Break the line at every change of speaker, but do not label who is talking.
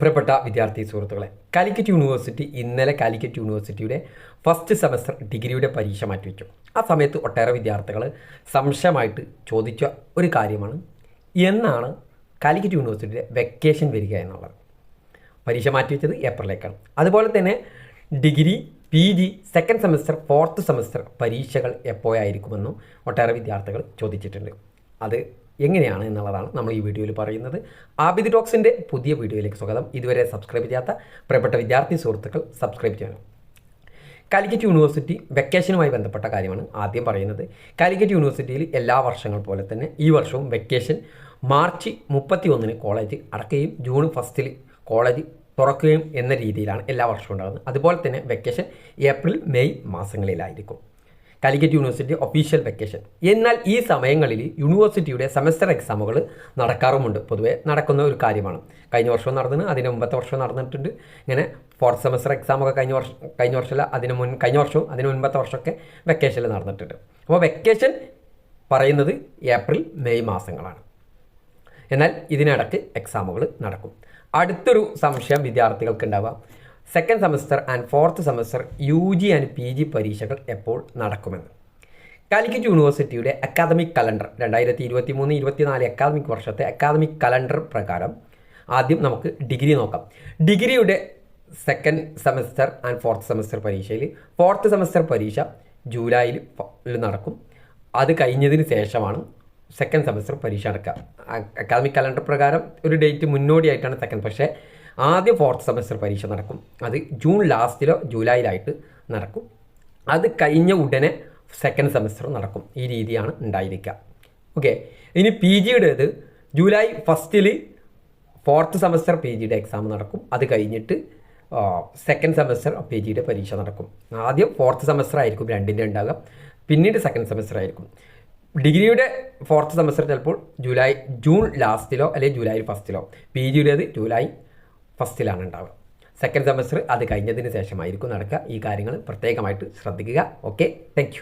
പ്രിയപ്പെട്ട വിദ്യാർത്ഥി സുഹൃത്തുക്കളെ കാലിക്കറ്റ് യൂണിവേഴ്സിറ്റി ഇന്നലെ കാലിക്കറ്റ് യൂണിവേഴ്സിറ്റിയുടെ ഫസ്റ്റ് സെമസ്റ്റർ ഡിഗ്രിയുടെ പരീക്ഷ മാറ്റിവെച്ചു. ആ സമയത്ത് ഒട്ടേറെ വിദ്യാർത്ഥികൾ സംശയമായിട്ട് ചോദിച്ച ഒരു കാര്യമാണ് എന്നാണ് കാലിക്കറ്റ് യൂണിവേഴ്സിറ്റിയുടെ വെക്കേഷൻ വരിക എന്നുള്ളത്. പരീക്ഷ മാറ്റിവെച്ചത് ഏപ്രിലേക്കാണ്. അതുപോലെ തന്നെ degree P G second semester fourth semester പരീക്ഷകൾ എപ്പോഴായിരിക്കുമെന്നും ഒട്ടേറെ വിദ്യാർത്ഥികൾ ചോദിച്ചിട്ടുണ്ട്. അത് എങ്ങനെയാണ് എന്നുള്ളതാണ് നമ്മൾ ഈ വീഡിയോയിൽ പറയുന്നത്. ആബിദ് ടോക്സിന്റെ പുതിയ വീഡിയോയിലേക്ക് സ്വാഗതം. ഇതുവരെ സബ്സ്ക്രൈബ് ചെയ്യാത്ത പ്രിയപ്പെട്ട വിദ്യാർത്ഥി സുഹൃത്തുക്കൾ സബ്സ്ക്രൈബ് ചെയ്യണം. കാലിക്കറ്റ് യൂണിവേഴ്സിറ്റി വെക്കേഷനുമായി ബന്ധപ്പെട്ട കാര്യമാണ് ആദ്യം പറയുന്നത്. കാലിക്കറ്റ് യൂണിവേഴ്സിറ്റിയിൽ എല്ലാ വർഷങ്ങൾ പോലെ തന്നെ ഈ വർഷവും വെക്കേഷൻ മാർച്ച് മുപ്പത്തി ഒന്നിന് കോളേജ് അടക്കുകയും ജൂൺ ഫസ്റ്റിൽ കോളേജ് തുറക്കുകയും എന്ന രീതിയിലാണ് എല്ലാ വർഷവും ഉണ്ടാകുന്നത്. അതുപോലെ തന്നെ വെക്കേഷൻ ഏപ്രിൽ മെയ് മാസങ്ങളിലായിരിക്കും. കാലിക്കറ്റ് യൂണിവേഴ്സിറ്റി ഒഫീഷ്യൽ വെക്കേഷൻ എന്നാൽ ഈ സമയങ്ങളിൽ യൂണിവേഴ്സിറ്റിയുടെ സെമസ്റ്റർ എക്സാമുകൾ നടക്കാറുമുണ്ട്. പൊതുവേ നടക്കുന്ന ഒരു കാര്യമാണ്. കഴിഞ്ഞ വർഷവും നടന്നു അതിന് മുമ്പത്തെ വർഷവും നടന്നിട്ടുണ്ട്. ഇങ്ങനെ ഫോർത്ത് സെമസ്റ്റർ എക്സാമൊക്കെ കഴിഞ്ഞ വർഷം കഴിഞ്ഞ വർഷമല്ല അതിന് മുൻ കഴിഞ്ഞ വർഷവും അതിന് മുൻപത്തെ വർഷമൊക്കെ വെക്കേഷനിൽ നടന്നിട്ടുണ്ട്. അപ്പോൾ വെക്കേഷൻ പറയുന്നത് ഏപ്രിൽ മെയ് മാസങ്ങളാണ്. എന്നാൽ ഇതിനിടയ്ക്ക് എക്സാമുകൾ നടക്കും. അടുത്തൊരു സംശയം വിദ്യാർത്ഥികൾക്ക് ഉണ്ടാവുക second semester and fourth semester U G and P G പരീക്ഷകൾ എപ്പോൾ നടക്കുമെന്ന്. കാലിക്കറ്റ് യൂണിവേഴ്സിറ്റിയുടെ അക്കാദമിക് കലണ്ടർ രണ്ടായിരത്തി ഇരുപത്തി മൂന്ന് ഇരുപത്തിനാല് അക്കാദമിക് വർഷത്തെ അക്കാദമിക് കലണ്ടർ പ്രകാരം ആദ്യം നമുക്ക് ഡിഗ്രി നോക്കാം. ഡിഗ്രിയുടെ second semester and fourth semester പരീക്ഷയിൽ ഫോർത്ത് സെമസ്റ്റർ പരീക്ഷ ജൂലൈയിൽ നടക്കും. അത് കഴിഞ്ഞതിന് ശേഷമാണ് സെക്കൻഡ് സെമസ്റ്റർ പരീക്ഷ നടക്കുക അക്കാദമിക് കലണ്ടർ പ്രകാരം ഒരു ഡേറ്റ് മുന്നോടിയായിട്ടാണ് സെക്കൻഡ് പക്ഷേ ആദ്യം ഫോർത്ത് സെമസ്റ്റർ പരീക്ഷ നടക്കും. അത് ജൂൺ ലാസ്റ്റിലോ ജൂലൈയിലായിട്ട് നടക്കും. അത് കഴിഞ്ഞ ഉടനെ സെക്കൻഡ് സെമസ്റ്റർ നടക്കും. ഈ രീതിയാണ് ഉണ്ടായിരിക്കുക ഓക്കെ ഇനി പി ജിയുടേത് ജൂലൈ ഫസ്റ്റിൽ ഫോർത്ത് സെമസ്റ്റർ പി ജിയുടെ എക്സാം നടക്കും. അത് കഴിഞ്ഞിട്ട് സെക്കൻഡ് സെമസ്റ്റർ പി ജിയുടെ പരീക്ഷ നടക്കും. ആദ്യം ഫോർത്ത് സെമസ്റ്റർ ആയിരിക്കും രണ്ടിന്റെ ഉണ്ടാകുക പിന്നീട് സെക്കൻഡ് സെമസ്റ്റർ ആയിരിക്കും. ഡിഗ്രിയുടെ ഫോർത്ത് സെമസ്റ്റർ ചിലപ്പോൾ ജൂലൈ ജൂൺ ലാസ്റ്റിലോ അല്ലെങ്കിൽ ജൂലൈ ഫസ്റ്റിലോ പി ജിയുടേത് ജൂലൈ ഫസ്റ്റിലാണ് ഉണ്ടാവുക സെക്കൻഡ് സെമസ്റ്റർ അത് കഴിഞ്ഞതിന് ശേഷമായിരിക്കും നടക്കുക. ഈ കാര്യങ്ങൾ പ്രത്യേകമായിട്ട് ശ്രദ്ധിക്കുക. Okay thank